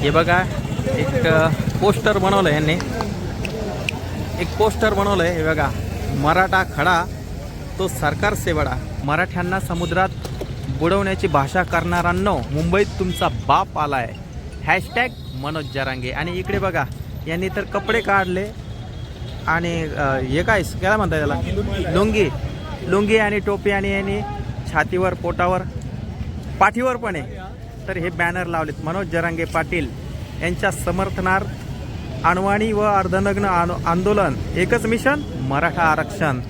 हे बघा एक पोस्टर बनवलं यांनी. एक पोस्टर बनवलं आहे हे बघा मराठा खडा तो सरकार सेवडा. मराठ्यांना समुद्रात बुडवण्याची भाषा करणाऱ्यांनो मुंबईत तुमचा बाप आला आहे हॅशटॅग मनोज जरांगे. आणि इकडे बघा यांनी तर कपडे काढले आणि हे काय काय म्हणतात त्याला? लुंगी. लुंगी आणि टोपी आणि यांनी छातीवर पोटावर पाठीवर पण आहे. तर हे बॅनर लावलेत. मनोज जरांगे पाटील यांच्या समर्थनार्थ अणवाणी व अर्धनग्न आनो- आंदोलन. एकच मिशन मराठा आरक्षण.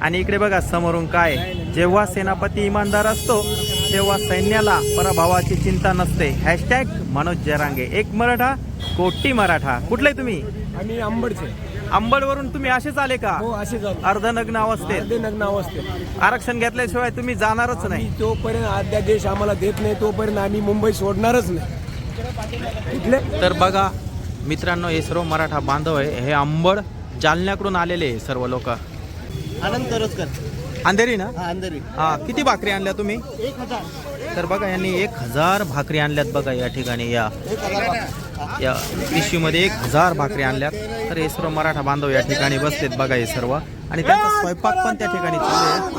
आणि इकडे बघा समोरून काय? जेव्हा सेनापती इमानदार असतो तेव्हा सैन्याला पराभवाची चिंता नसते. हॅशटॅग मनोज जरांगे. एक मराठा कोटी मराठा. कुठले तुम्ही? आम्ही अंबडचे. अंबडवरून तुम्ही असेच आले का? हो असे झालो अर्धनग्न अवस्थेत. अर्धे नग्न अवस्थेत. आरक्षण घेतल्याशिवाय तुम्ही जाणारच नाही. आम्ही तोपर्यंत अध्यादेश आम्हाला देत नाही तोपर्यंत आम्ही मुंबई सोडणारच नाही. कुठले तर बघा मित्रांनो हे सर्व मराठा बांधव आहे. हे अंबड जालन्याकडून आलेले आहे सर्व लोक. आनंद करसकर अंधेरी ना? हा अंधेरी. हा किती भाकरी आणल्या तुम्ही? एक हजार. तर बघा यांनी एक हजार भाकरी आणल्यात बघा या ठिकाणी या. एक हजार या पिशवीमध्ये एक हजार भाकरी आणल्यात तर हे सर्व मराठा बांधव या ठिकाणी बसलेत बघा हे सर्व आणि त्यांचा स्वयंपाक पण त्या ठिकाणी चालू आहे